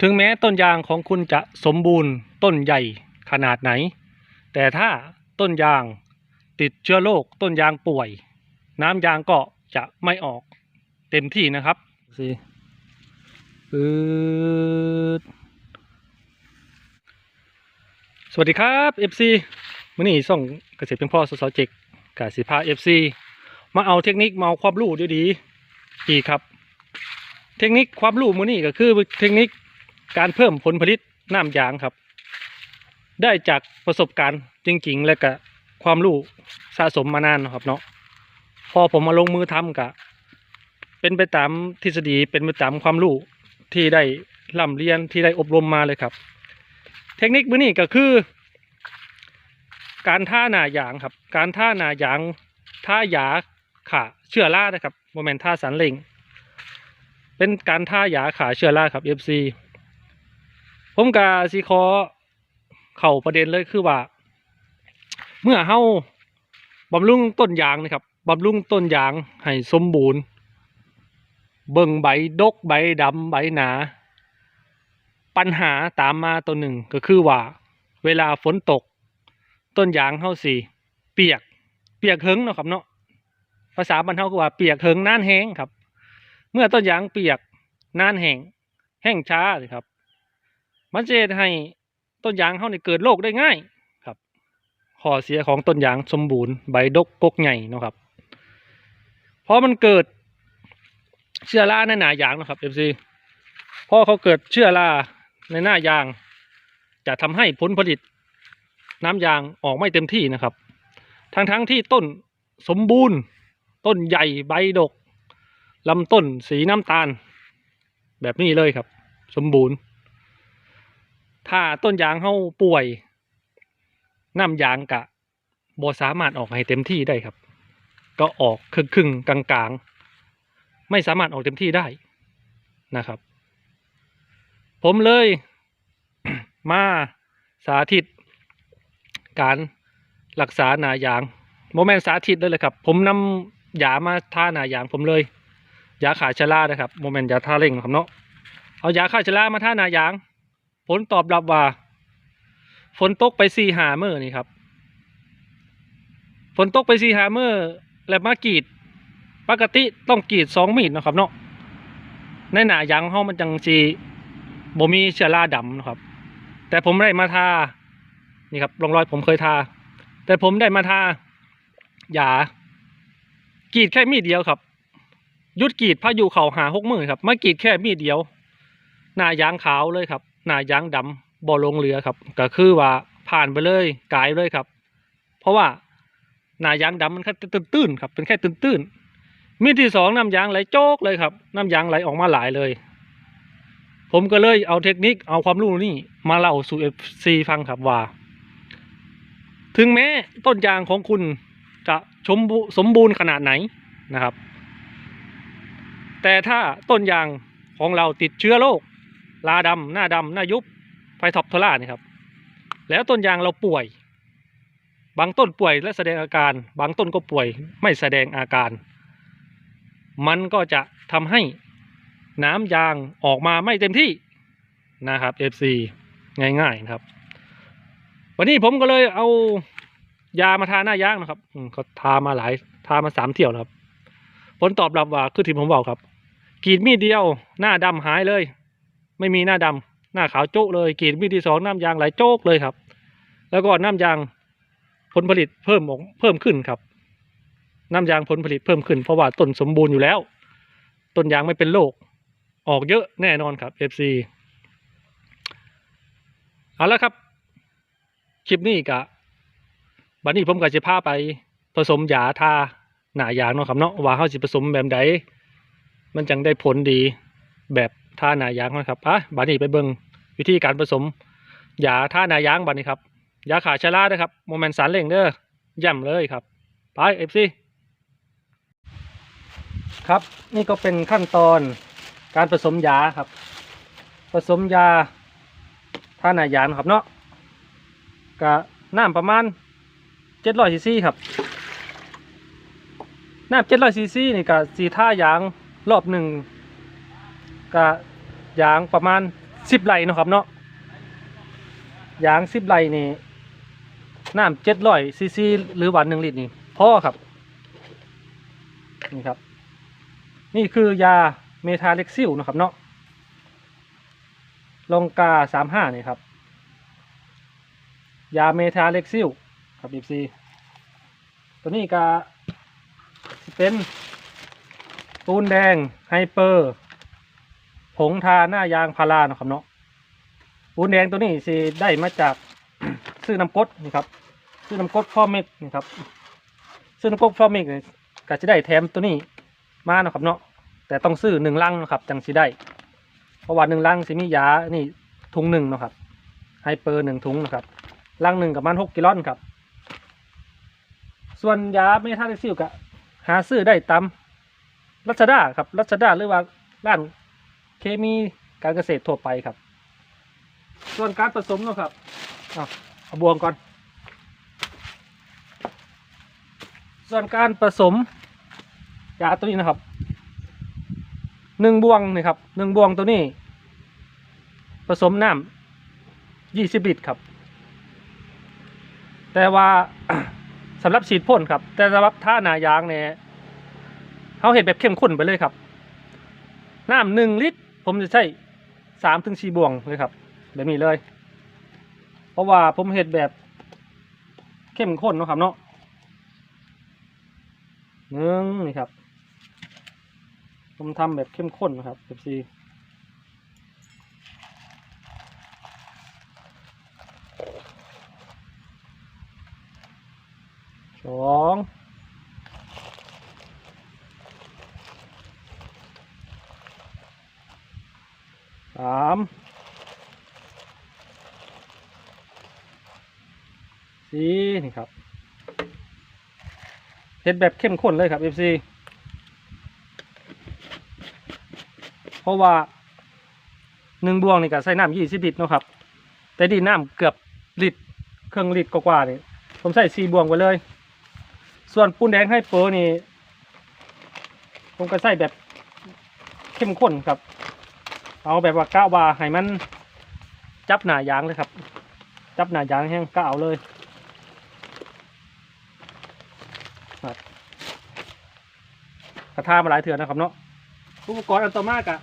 ถึงแม้ต้นยางของคุณจะสมบูรณ์ต้นใหญ่ขนาดไหน แต่ถ้าต้นยางติดเชื้อโรคต้นยางป่วย น้ำยางก็จะไม่ออกเต็มที่นะครับสิสวัสดีครับ FC มื่อนี้ส่งเกษตรเพียงพ่อสสเจกกาสิพา FC มาเอาเทคนิคมาเอาความรู้ดีๆอีกครับ เทคนิคความรู้มื้อนี้ก็คือเทคนิค การเพิ่มผลผลิตน้ำยางครับ ได้จากประสบการณ์จริงๆ และก็ความรู้สะสมมานานนะครับเนาะพอผมมาลงมือทำกะ เป็นไปตามทฤษฎีเป็นไปตามความรู้ที่ได้ร่ำเรียนที่ได้อบรมมาเลยครับ เทคนิคมื้อนี้ก็คือ การท่าหนายางครับ การท่าหนายางท่ายาขาเชื้อรานะครับโมเมนท่าสันเล็งเป็นการท่ายาขาเชื้อราครับ FC ผมกาสีคอเข่าประเด็นเลยคือว่า เมื่อเฮาบำรุงต้นยางนะครับบำรุงต้นยางให้สมบูรณ์ เบิ่งใบดกใบดำใบหนา ปัญหาตามมาตัวหนึ่งก็คือว่า เวลาฝนตก ต้นยางเฮาสิเปียก เปียกเหิงเนาะครับเนาะภาษาบรรเทาคือว่าเปียกเหิงน่านแห้งครับ เมื่อต้นยางเปียกน่านแห้งแห้งช้าเลยครับ มันจะให้ต้นยางเฮานี่เกิดโรคได้ง่ายครับข้อเสียของต้นยางสมบูรณ์ใบดกกกใหญ่นะครับเพราะมันเกิดเชื้อราในหน้ายางนะครับ FC พอเขาเกิดเชื้อราในหน้ายาง จะทำให้ผลผลิตน้ำยางออกไม่เต็มที่นะครับ ทั้งทั้งๆที่ต้นสมบูรณ์ ต้นใหญ่ใบดกลำต้นสีน้ำตาล แบบนี้เลยครับ สมบูรณ์ ถ้าต้นยางเฮาป่วยน้ำยางกะบ่สามารถออกให้เต็มที่ได้ครับ ก็ออกครึ่งครึ่งๆกลางกลางๆไม่สามารถออกเต็มที่ได้นะครับ ผมเลยมาสาธิต การรักษาหนายางโมแมนสาธิตเลยเลยครับ ผมนำยามาทาหนายางผมเลยยาขาชะลานะครับโมแมนยาทาเร่งครับเนาะเอายาขาชะลามาทาหนายาง ผลตอบรับว่า ฝนตกไปสี่หาเมื่อนี่ครับ ฝนตกไปสี่หาเมื่อแล้วมากรีด ปกติต้องกรีดสองมีดนะครับเนาะในหนายางเฮามันจังสีบ่มีเชื้อราดำนะครับ แต่ผมได้มาทา นี่ครับรองรอยผมเคยทา แต่ผมได้มาทายากรีดแค่มีดเดียวครับยุดกรีดพายุเข่าหาหกมือครับมากรีดแค่มีดเดียว หน้ายางขาวเลยครับ หน้ายางดำบ่ลงเรือครับ ก็คือว่าผ่านไปเลยกายเลยครับ เพราะว่าหน้ายางดำมันแค่ตื้นๆครับเป็นแค่ตื้นๆมีที่สองน้ำยางไหลโจกเลยครับ น้ำยางไหลออกมาหลายเลย ผมก็เลยเอาเทคนิคเอาความรู้นี่มาเล่าสู่เอฟซีฟังครับว่า ถึงแม้ต้นยางของคุณจะสมสมบูรณ์ขนาดไหนนะครับ แต่ถ้าต้นยางของเราติดเชื้อโรค ลาดำหน้าดำหน้ายุบไฟท็อปโทล่านี่ครับ แล้วต้นยางเราป่วย บางต้นป่วยและแสดงอาการ บางต้นก็ป่วยไม่แสดงอาการ มันก็จะทำให้น้ำยางออกมาไม่เต็มที่นะครับ FC ง่ายๆนะครับ วันนี้ผมก็เลยเอายามาทาหน้ายางนะครับก็ทามาหลายทามาสามเที่ยวนะครับ ผลตอบรับว่าคือที่ผมบอกครับกรีดมีดเดียวหน้าดำหายเลย ไม่มีหน้าดำหน้าขาวโจ๊กเลยกรีดมีดที่สองน้ำยางไหลโจ๊กเลยครับ แล้วก็น้ำยางผลผลิตเพิ่มออกเพิ่มขึ้นครับ น้ำยางผลผลิตเพิ่มขึ้นเพราะว่าต้นสมบูรณ์อยู่แล้ว ต้นยางไม่เป็นโรคออกเยอะแน่นอนครับ FC เอาละครับ คลิปนี้กะบัดนี้ผมก็จะพาไปผสมยาทาหน้ายางเนาะครับเนาะว่าเขาสิผสมแบบใดมันจังได้ผลดีแบบ ท่าหน้ายางนะครับอะบัดนี้ไปเบิ่งวิธีการผสมยาท่าหน้ายางบัดนี้ครับยาขาชะลานะครับโมเมนต์สารเล่งเด้อย่ำเลยครับไปเอฟซีครับนี่ก็เป็นขั้นตอนการผสมยาครับ ผสมยาท่าหน้ายางครับเนาะกะน้ำประมาณเจ็ดร้อยซีซีครับน้ำเจ็ดร้อยซีซีนี่กะสีท่ายางรอบหนึ่ง กะยางประมาณสิบไร่เนาะครับเนาะยางสิบไร่นี่น้ำเจ็ดร้อยซีซีหรือวันหนึ่งลิตรนี่พอครับนี่ครับ นี่คือยาเมทาเล็กซิลนะครับเนาะลงกาสามห้านี่ครับ ยาเมทาเล็กซิลครับบีซีตัวนี้ก็เป็นปูนแดงไฮเปอร์ ผงทาหน้ายางพาราเนาะครับเนาะปูนแดงตัวนี้สิได้มาจากซื้อน้ำกดนี่ครับซื้อน้ำกดฟอร์มิกนี่ครับซื้อน้ำกดฟอร์มิกก็จะได้แถมตัวนี้มาเนาะครับเนาะแต่ต้องซื้อหนึ่งลังนะครับจังสิได้เพราะว่าหนึ่งลังสิมียานี่ถุงหนึ่งเนาะครับไฮเปอร์หนึ่งถุงนะครับลังหนึ่งกับมันหกกิโลนครับ ส่วนยาเมทาเล็กซิลก็หาซื้อได้ตามรัชดาครับรัชดาหรือว่าร้าน เคมีการเกษตรทั่วไปครับ ส่วนการผสมเนาะครับเอาเอาบวงก่อน ส่วนการผสมยาตัวนี้นะครับหนึ่งบวงนี่ครับหนึ่งบวงตัวนี้ ผสมน้ำยี่สิบลิตรครับ แต่ว่าสำหรับฉีดพ่นครับ แต่สำหรับท่าหนายางเนี่ยเขาเห็นแบบเข้มข้นไปเลยครับน้ำหนึ่งลิตร ผมจะใช้สามถึงสี่บ่วงเลยครับ แบบนี้เลย เพราะว่าผมเห็ดแบบเข้มข้นเนาะครับเนาะหนึ่งนี่ครับ ผมทำแบบเข้มข้นนะครับแบบซีสอง สามสี่นี่ครับเห็ดแบบเข้มข้นเลยครับ FC เพราะว่าหนึ่งบวงนี่ก็ใส่น้ำยี่สิบลิตรเนาะครับ แต่ดีน้ำเกือบลิตรเครื่องลิตรกว่าๆนี่ผมใส่สี่บวงไปเลย ส่วนปูนแดงให้เปอร์นี่ ผมก็ใส่แบบเข้มข้นครับ เอาแบบว่าก้าวว่าให้มันจับหนายางเลยครับ จับหนายางแห้งก็เอาเลยครับกระทามาหลายเถื่อนนะครับเนาะอุปกรณ์อันต่อมากอะ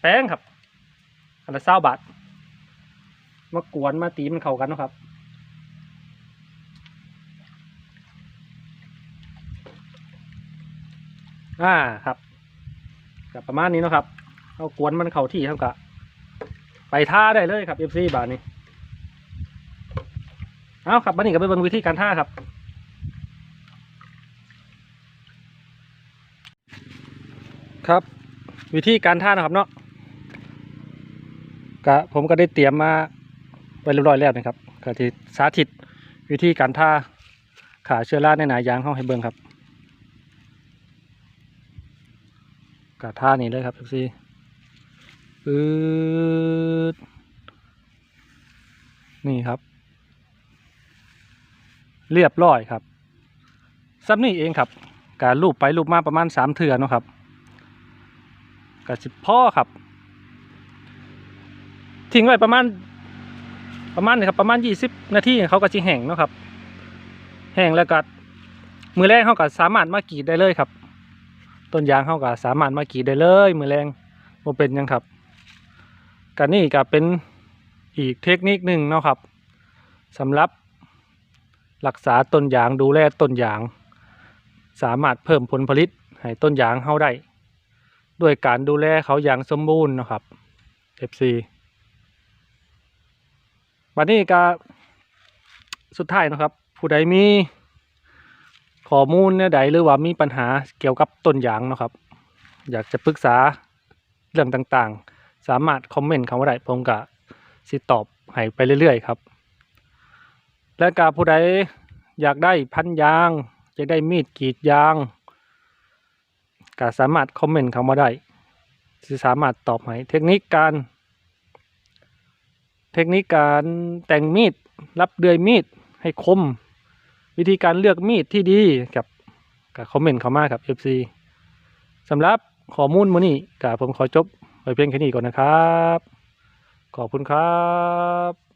แป้งครับอันละเศร้าบาทมากวนมาตีมันเข้ากันนะครับอ่าครับ กับประมาณนี้เนาะครับเอากวนมันเข่าที่เท่ากับไปท่าได้เลยครับเอฟซีบาทนี้เอาครับบันนี้ก็ไปเบิ่งวิธีการท่าครับครับวิธีการท่านะครับเนาะก็ผมก็ได้เตรียมมาไปเรียบร้อยแล้วนะครับก็ที่สาธิตวิธีการท่าขาเชื้อราในหนายางเข้าให้เบิ่งครับ กะท่านี้เลยครับทุกซีปืดนี่ครับ เรียบร้อยครับซับนี่เองครับการลูบไปลูบมาประมาณสามเถื่อเนาะครับกะสิบพ่อครับ ทิ้งไว้ประมาณประมาณนี้ครับประมาณยี่สิบนาทีเขาก็จะแห้งเนาะครับ แห้งแล้วก็มือแรกเขาก็สามารถมากรีดได้เลยครับ ต้นยางเข้าก็สามารถมากีดได้เลยมือแรงโมเป็นยังครับกันนี่ก็เป็นอีกเทคนิคหนึ่งเนาะครับสำหรับรักษาต้นยางดูแลต้นยาง สามารถเพิ่มผลผลิตให้ต้นยางเขาได้ด้วยการดูแลเขาอย่างสมบูรณ์นะครับ FC บัดนี้ก็สุดท้ายนะครับ ผู้ใดมี ข้อมูลเนี่ยใดหรือว่ามีปัญหาเกี่ยวกับต้นยางเนาะครับ อยากจะปรึกษาเรื่องต่างๆ สามารถคอมเมนต์คำว่าใดผมก็สิตอบให้ไปเรื่อยๆครับ และกาผู้ใดอยากได้พันยางอยากได้มีดกรีดยางก็สามารถคอมเมนต์คำว่าได้สิสามารถตอบให้เทคนิคการ เทคนิคการแต่งมีดรับเดือยมีดให้คม วิธีการเลือกมีดที่ดีกับกับคอมเมนต์เขามาครับ FC สำหรับข้อมูลมื้อนี้กับผมขอจบไว้เพียงแค่นี้ก่อนนะครับ ขอบคุณครับ